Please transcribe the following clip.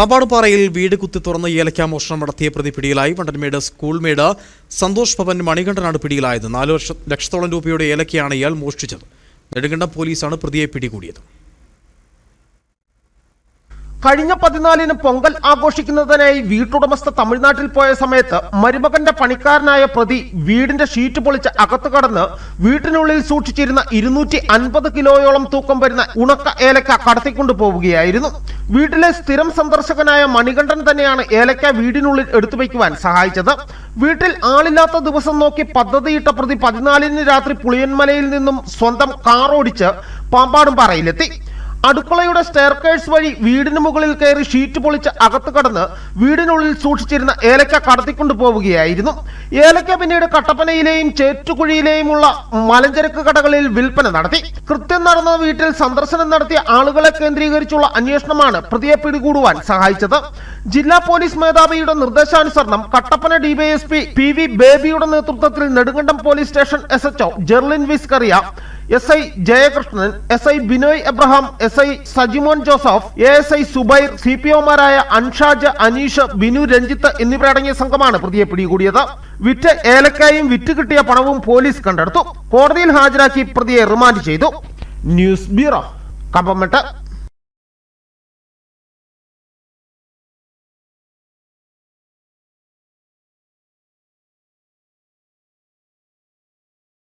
പാമ്പാടുപാറയിൽ വീട് കുത്തി തുറന്ന് ഏലക്ക മോഷണം നടത്തിയ പ്രതി പിടിയിലായി. വണ്ടൻമേട് സ്കൂൾ മേട് സന്തോഷ് ഭവൻ മണികണ്ഠനാണ് പിടിയിലായത്. നാല് ലക്ഷത്തോളം രൂപയുടെ ഏലക്കയാണ് ഇയാൾ മോഷ്ടിച്ചത്. നെടുങ്കണ്ടം പോലീസാണ് പ്രതിയെ പിടികൂടിയത്. കഴിഞ്ഞ പതിനാലിന് പൊങ്കൽ ആഘോഷിക്കുന്നതിനായി വീട്ടുടമസ്ഥ തമിഴ്നാട്ടിൽ പോയ സമയത്ത് മരുമകന്റെ പണിക്കാരനായ പ്രതി വീടിന്റെ ഷീറ്റ് പൊളിച്ച് അകത്ത് കടന്ന് വീട്ടിനുള്ളിൽ സൂക്ഷിച്ചിരുന്ന ഇരുന്നൂറ്റി അൻപത് കിലോയോളം തൂക്കം വരുന്ന ഉണക്ക ഏലക്ക കടത്തിക്കൊണ്ടു പോവുകയായിരുന്നു. വീട്ടിലെ സ്ഥിരം സന്ദർശകനായ മണികണ്ഠൻ തന്നെയാണ് ഏലക്ക വീടിനുള്ളിൽ എടുത്തു വയ്ക്കുവാൻ സഹായിച്ചത്. വീട്ടിൽ ആളില്ലാത്ത ദിവസം നോക്കി പദ്ധതിയിട്ട പ്രതി പതിനാലിന് രാത്രി പുളിയന്മലയിൽ നിന്നും സ്വന്തം കാർ ഓടിച്ച് പാമ്പാടും പാറയിലെത്തി അടുക്കളയുടെ സ്റ്റെയർകേഴ്സ് വഴി വീടിന് മുകളിൽ കയറി ഷീറ്റ് പൊളിച്ച് അകത്ത് കടന്ന് വീടിനുള്ളിൽ സൂക്ഷിച്ചിരുന്ന ഏലക്ക കടത്തിക്കൊണ്ടു പോവുകയായിരുന്നു. ഏലക്ക പിന്നീട് കട്ടപ്പനയിലെയും ചേറ്റുകുഴിയിലെയുമുള്ള മലഞ്ചരക്ക് കടകളിൽ വിൽപ്പന നടത്തി. കൃത്യം നടന്ന വീട്ടിൽ സന്ദർശനം നടത്തിയ ആളുകളെ കേന്ദ്രീകരിച്ചുള്ള അന്വേഷണമാണ് പ്രതിയെ പിടികൂടുവാൻ സഹായിച്ചത്. ജില്ലാ പോലീസ് മേധാവിയുടെ നിർദ്ദേശാനുസരണം കട്ടപ്പന ഡിവൈഎസ്പി പി വി ബേബിയുടെ നേതൃത്വത്തിൽ Nedumkandam police station S H O Jerlin Viscaria S I Jayakrishnan S I Binoy Abraham S I Sajimon Joseph A S I Zubair C P ഒമാരായ Anshaj Aneesh Binu Ranjith എന്നിവരടങ്ങിയ സംഘമാണ് പ്രതിയെ പിടികൂടിയത്. വിറ്റ് ഏലക്കായും വിറ്റ് കിട്ടിയ പണവും പോലീസ് കണ്ടെടുത്തു. കോടതിയിൽ ഹാജരാക്കി പ്രതിയെ റിമാൻഡ് ചെയ്തു. News bureau Kambammettu